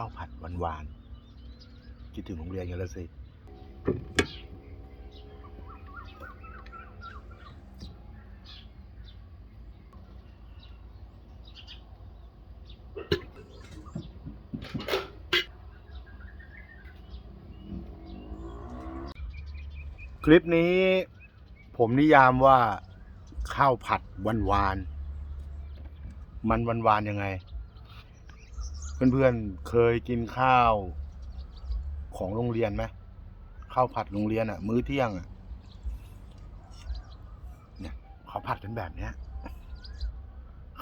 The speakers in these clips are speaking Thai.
ข้าวผัดหวานๆคิดถึงโรงเรียนกันแล้วสิคลิปนี้ผมนิยามว่าข้าวผัดวันวานๆมันวันวานๆยังไง เพื่อนๆเคยกินข้าวของโรงเรียนไหมข้าวผัดโรงเรียนอะมื้อเที่ยงอะเนี่ยเขาผัดกันแบบเนี้ย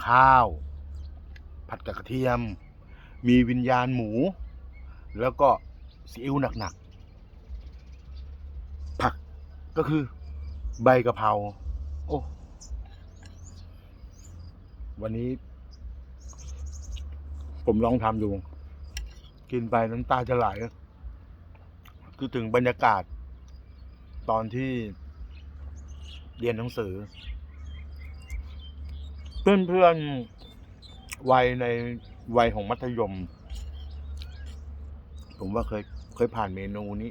ข้าว ผัดกับกระเทียม มีวิญญาณหมู แล้วก็ซีอิ๊วหนักๆผักก็คือ ใบกะเพราโอ้วันนี้ ผมลองทำอยู่กินไปน้ำตาจะไหลคือถึงบรรยากาศ ตอนที่เรียนหนังสือ เพื่อนๆวัยในวัยของมัธยม ผมว่าเคยเคยผ่านเมนูนี้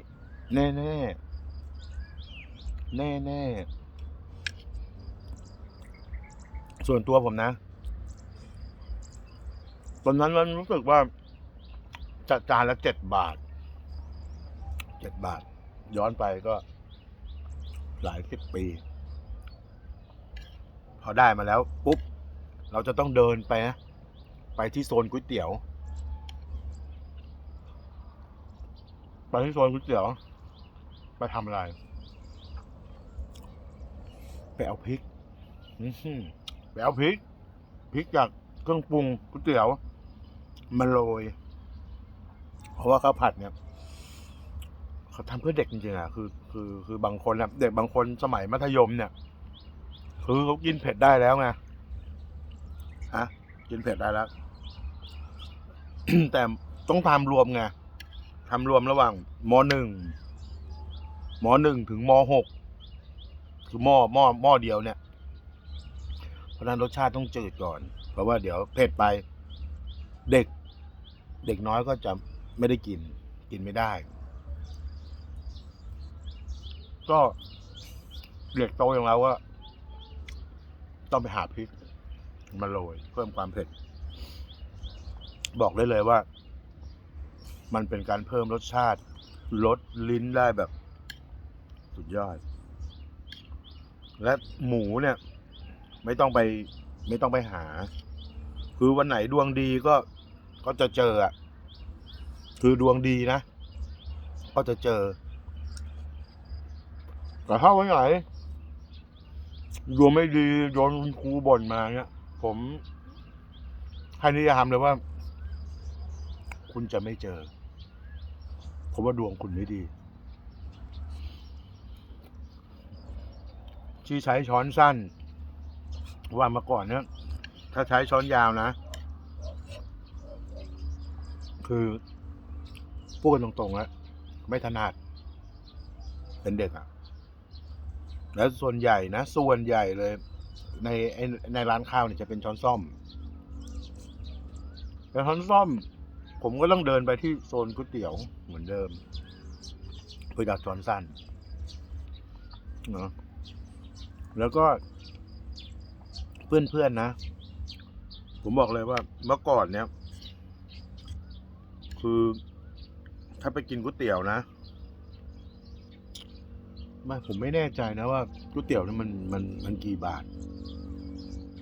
แน่แน่แน่แน่ส่วนตัวผมนะ อนนั้นมันรู้สึกว่าจะจานละเจ็ดบาท เจ็ดบาท ย้อนไปก็ หลายสิบปี พอได้มาแล้ว ปุ๊บ เราจะต้องเดินไปนะ ไปที่โซนก๋วยเตี๋ยว ไปที่โซนก๋วยเตี๋ยว ไปทำอะไร ไปเอาพริกไปเอาพริก พริกจากเครื่องปรุงก๋วยเตี๋ยว มาโรย เพราะว่าข้าวผัดเนี่ยเขาทำเพื่อเด็กจริงๆอะคือคือคือบางคนนะเด็กบางคนสมัยมัธยมเนี่ย คือเขากินเผ็ดได้แล้วไงฮะกินเผ็ดได้แล้ว แต่ต้องทำรวมไงทำรวมระหว่างมหนึ่งมหนึ่งถึงมหกคือหม้อหม้อหม้อเดียวเนี่ย เพราะฉะนั้นรสชาติต้องจืดก่อน เพราะว่าเดี๋ยวเผ็ดไป เด็ก เด็กน้อยก็จะไม่ได้กิน กินไม่ได้ ก็เด็กโตอย่างเราก็ต้องไปหาพริกมาโรยเพิ่มความเผ็ด บอกได้เลยว่า มันเป็นการเพิ่มรสชาติลดลิ้นได้แบบ สุดยอด และหมูเนี่ย ไม่ต้องไป ไม่ต้องไปหา คือวันไหนดวงดีก็ ก็จะเจออะคือดวงดีนะ ก็จะเจอ แต่ถ้าวันไหนดวงไม่ดีโดนคุณครูบ่นมาเนี่ยผมให้นิยามเลยว่า คุณจะไม่เจอเพราะว่าดวงคุณไม่ดี ที่ใช้ช้อนสั้น ว่ามื่อก่อนเนี่ยถ้าใช้ช้อนยาวนะ คือพูดกันตรงๆแล้วไม่ถนัดเป็นเด็กอะแล้วส่วนใหญ่นะ ส่วนใหญ่เลย ในในร้านข้าวเนี่ยจะเป็นช้อนซ่อมแต่ช้อนซ่อม ผมก็ต้องเดินไปที่โซนก๋วยเตี๋ยวเหมือนเดิมเพื่อจากช้อนสั้นเนาะแล้วก็ เพื่อนๆนะผมบอกเลยว่าเมื่อก่อนเนี่ย คือ ถ้าไปกินก๋วยเตี๋ยวนะไม่ผมไม่แน่ใจนะว่าก๋วยเตี๋ยวนี่มันมันมันกี่บาท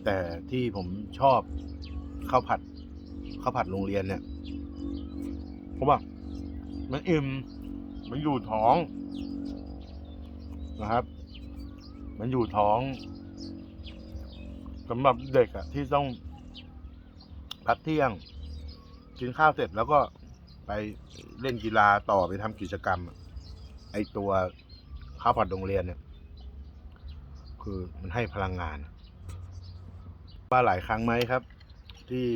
แต่ที่ผมชอบข้าวผัดข้าวผัดโรงเรียนเนี่ยเพราะว่ามันอิ่มมันอยู่ท้องนะครับ มันอยู่ท้องสำหรับเด็กอะที่ต้องพักเที่ยง กินข้าวเสร็จแล้วก็ ไปเล่นกีฬาต่อไปทำกิจกรรม ไอตัวข้าวผัดโรงเรียนเนี่ย คือมันให้พลังงาน ว่าหลายครั้งไหมครับ ที่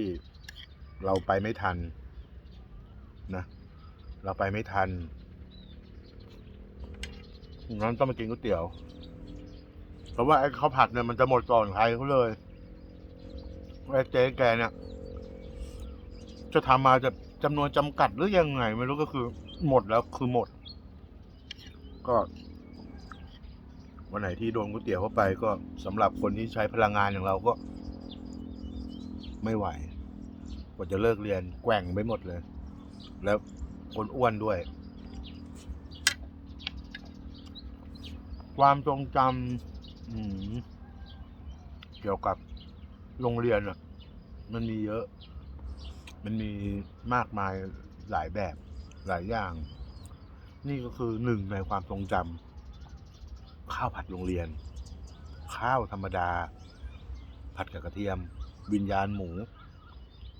เราไปไม่ทันนะ เราไปไม่ทันงั้นต้องมากินก๋วยเตี๋ยว เพราะว่าไอ้ข้าวผัดเนี่ยมันจะหมดก่อนใครเขาเลยไอ้เจ๊แกเนี่ย จะทำมาจะ จำนวนจำกัดหรือยังไง ไม่รู้ก็คือหมดแล้วคือหมด ก็ วันไหนที่โดนก๋วยเตี๋ยวเข้าไปก็สำหรับคนที่ใช้พลังงานอย่างเราก็ ไม่ไหวกว่าจะเลิกเรียนแกว่งไปหมดเลย แล้วคนอ้วนด้วย ความทรงจำเกี่ยวกับโรงเรียนอะ มันมีเยอะ มันมีมากมายหลายแบบหลายอย่าง นี่ก็คือหนึ่งในความทรงจำข้าวผัดโรงเรียน ข้าวธรรมดา ผัดกับกระเทียม วิญญาณหมู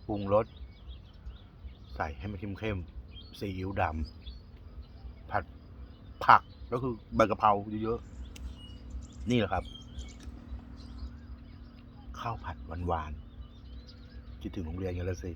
ปรุงรสใส่ให้มันเข้มๆซีอิ๊วดำผัดผักก็คือใบกะเพราเยอะๆนี่แหละครับ ข้าวผัดหวานๆคิดถึงโรงเรียนกันแล้วสิ